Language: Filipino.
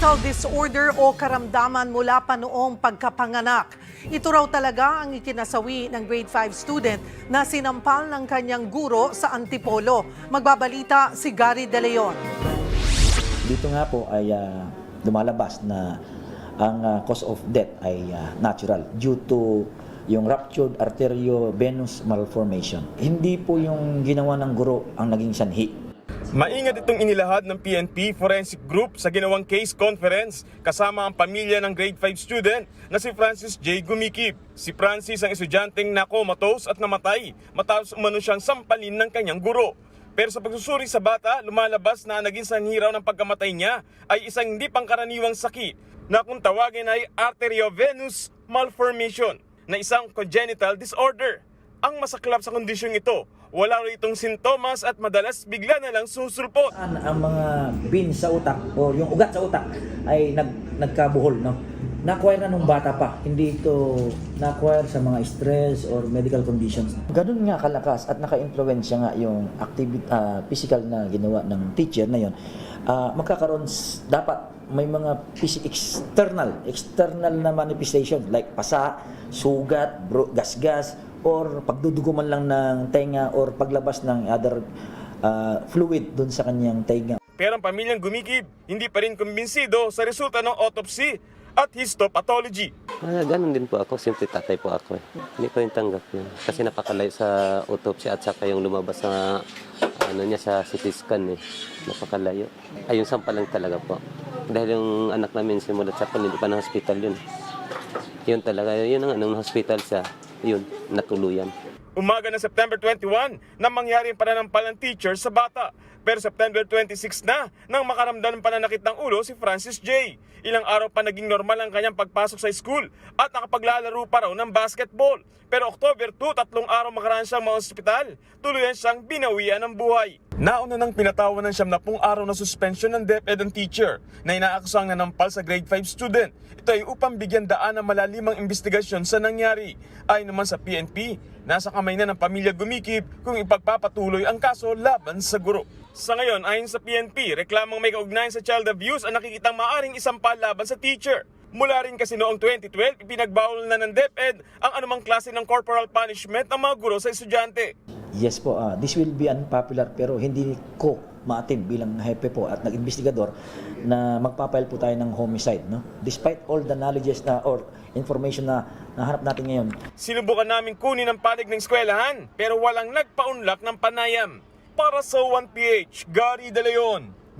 mental disorder o karamdaman mula pa noong pagkapanganak. Ito raw talaga ang ikinasawi ng grade 5 student na sinampal ng kanyang guro sa Antipolo. Magbabalita si Gary De Leon. Dito nga po ay ah, lumalabas na ang ah, cause of death ay ah, natural due to yung ruptured arteriovenous malformation. Hindi po yung ginawa ng guro ang naging sanhi. Maingat itong inilahad ng PNP Forensic Group sa ginawang case conference kasama ang pamilya ng grade 5 student na si Francis J. Gumikip. Si Francis ang estudyanteng nakomatos at namatay matapos umano siyang sampalin ng kanyang guro. Pero sa pagsusuri sa bata, lumalabas na naging sanhiraw ng pagkamatay niya ay isang hindi pangkaraniwang sakit na kung tawagin ay arteriovenous malformation na isang congenital disorder. Ang masaklap sa kondisyong ito, wala rin itong sintomas at madalas bigla na lang susulpot. Ang, ang mga bin sa utak o yung ugat sa utak ay nag, nagkabuhol. No? Na-acquire na nung bata pa. Hindi ito na-acquire sa mga stress or medical conditions. Ganun nga kalakas at naka-influensya nga yung activity, ah, physical na ginawa ng teacher na yon. Ah, magkakaroon s- dapat may mga external external na manifestation like pasa, sugat, bro, gasgas or pagdudugo man lang ng tenga or paglabas ng other ah, fluid doon sa kanyang tenga. Pero ang pamilyang gumigib, hindi pa rin kumbinsido sa resulta ng autopsy at histopathology. Ah, ganun din po ako. Simple tatay po ako eh. Hindi ko yung tanggap yun. Kasi napakalayo sa autopsy at saka yung lumabas sa ano niya sa CT scan eh. Napakalayo. Ay, yung sampa lang talaga po. Dahil yung anak namin simulat sa hindi pa ng hospital yun. Yun talaga. Yun ang anong hospital siya. Yun, natuluyan. Umaga ng September 21 nang mangyari ang pananampal ng teacher sa bata. Pero September 26 na nang makaramdam ng pananakit ng ulo si Francis J. Ilang araw pa naging normal ang kanyang pagpasok sa school at nakapaglalaro pa raw ng basketball. Pero October 2, tatlong araw makaraan siyang mga ospital, tuluyan siyang binawian ng buhay. Nauna nang pinatawan ng siyam na pung araw na suspension ng DepEd ang teacher na inaakusang nanampal sa grade 5 student. Ito ay upang bigyan daan ng malalimang investigasyon sa nangyari. Ay naman sa PNP, nasa kamay na ng pamilya gumikip kung ipagpapatuloy ang kaso laban sa guro. Sa ngayon, ayon sa PNP, reklamang may kaugnayan sa child abuse ang nakikitang maaring isampal laban sa teacher. Mula rin kasi noong 2012, ipinagbawal na ng DepEd ang anumang klase ng corporal punishment ng mga guro sa estudyante. Yes po, ah, this will be unpopular pero hindi ko maatim bilang hepe po at nag-investigador na magpapail po tayo ng homicide. No? Despite all the knowledges na or information na nahanap natin ngayon, Sinubukan namin kunin ang panig ng eskwelahan pero walang nagpaunlak ng panayam. Para sa 1PH, Gary De Leon,